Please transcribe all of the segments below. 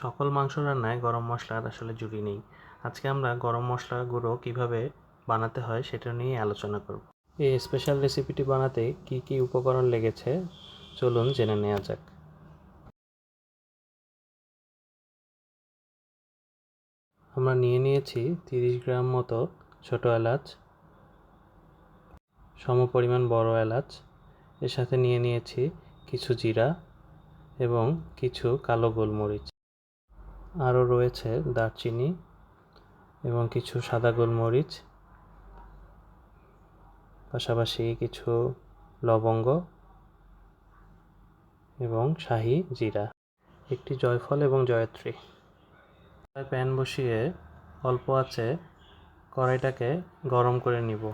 সকল মাংস রান্নায় গরম মশলার আসলে জুড়ি নেই। আজকে আমরা গরম মশলা গুঁড়ো কীভাবে বানাতে হয় সেটা নিয়ে আলোচনা করব। এই স্পেশাল রেসিপিটি বানাতে কি কি উপকরণ লেগেছে চলুন জেনে নেওয়া যাক। আমরা নিয়ে নিয়েছি তিরিশ গ্রাম মতো ছোটো এলাচ, সমপরিমাণ বড় এলাচ, এর সাথে নিয়ে নিয়েছি কিছু জিরা এবং কিছু কালো গোলমরিচ। আরও রয়েছে দারচিনি এবং কিছু সাদা গোলমরিচ, পাশাপাশি কিছু লবঙ্গ এবং শাহি জিরা। একটি জয়ফল এবং জয়ত্রী। প্যান বসিয়ে অল্প আছে কড়াইটাকে গরম করে নিব।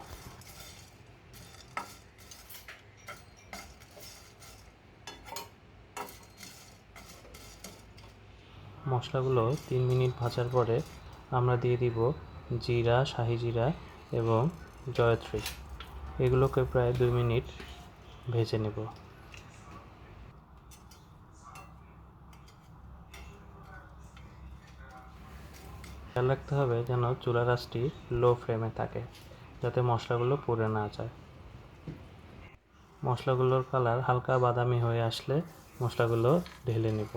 মশলাগুলো তিন মিনিট ভাজার পরে আমরা দিয়ে দিব জিরা, শাহি জিরা এবং জয়ত্রী। এগুলোকে প্রায় দুই মিনিট ভেজে নেব। খেয়াল রাখতে হবে যেন চুলা আঁচটি লো ফ্লেমে থাকে, যাতে মশলাগুলো পুড়ে না যায়। মশলাগুলোর কালার হালকা বাদামি হয়ে আসলে মশলাগুলো ঢেলে নেব।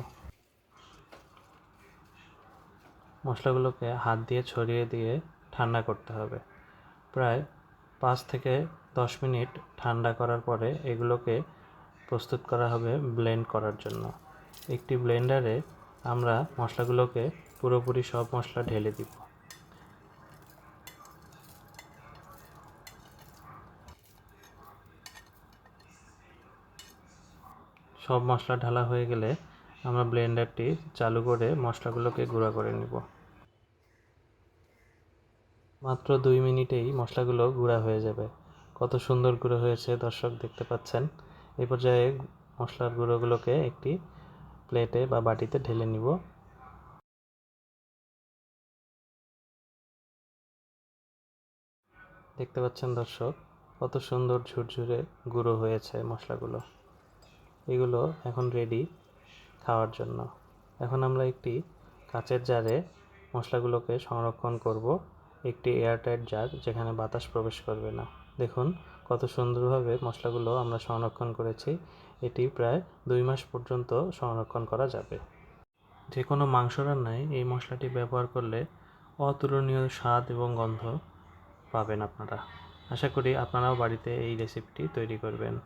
মশলাগুলোকে হাত দিয়ে ছড়িয়ে দিয়ে ঠান্ডা করতে হবে। প্রায় পাঁচ থেকে দশ মিনিট ঠান্ডা করার পরে এগুলোকে প্রস্তুত করা হবে ব্লেন্ড করার জন্য। একটি ব্লেন্ডারে আমরা মশলাগুলোকে পুরোপুরি সব মশলা ঢেলে দিব। সব মশলা ঢালা হয়ে গেলে আমরা ব্লেন্ডারটি চালু করে মশলাগুলোকে গুঁড়া করে নিব। মাত্র দুই মিনিটেই মশলাগুলো গুঁড়া হয়ে যাবে। কত সুন্দর গুঁড়ো হয়েছে দর্শক দেখতে পাচ্ছেন। এই পর্যায়ে মশলার গুঁড়োগুলোকে একটি প্লেটে বা বাটিতে ঢেলে নিব। দেখতে পাচ্ছেন দর্শক, কত সুন্দর ঝুরঝুরে গুঁড়ো হয়েছে মশলাগুলো। এগুলো এখন রেডি খাওয়ার জন্য। এখন আমরা একটি কাচের জারে মশলাগুলোকে সংরক্ষণ করব। একটি এয়ারটাইট জার যেখানে বাতাস প্রবেশ করবে না। দেখুন কত সুন্দরভাবে মশলাগুলো আমরা সংরক্ষণ করেছি। এটি প্রায় দুই মাস পর্যন্ত সংরক্ষণ করা যাবে। যে কোনো মাংস রান্নায় এই মশলাটি ব্যবহার করলে অতুলনীয় স্বাদ এবং গন্ধ পাবেন আপনারা। আশা করি আপনারাও বাড়িতে এই রেসিপিটি তৈরি করবেন।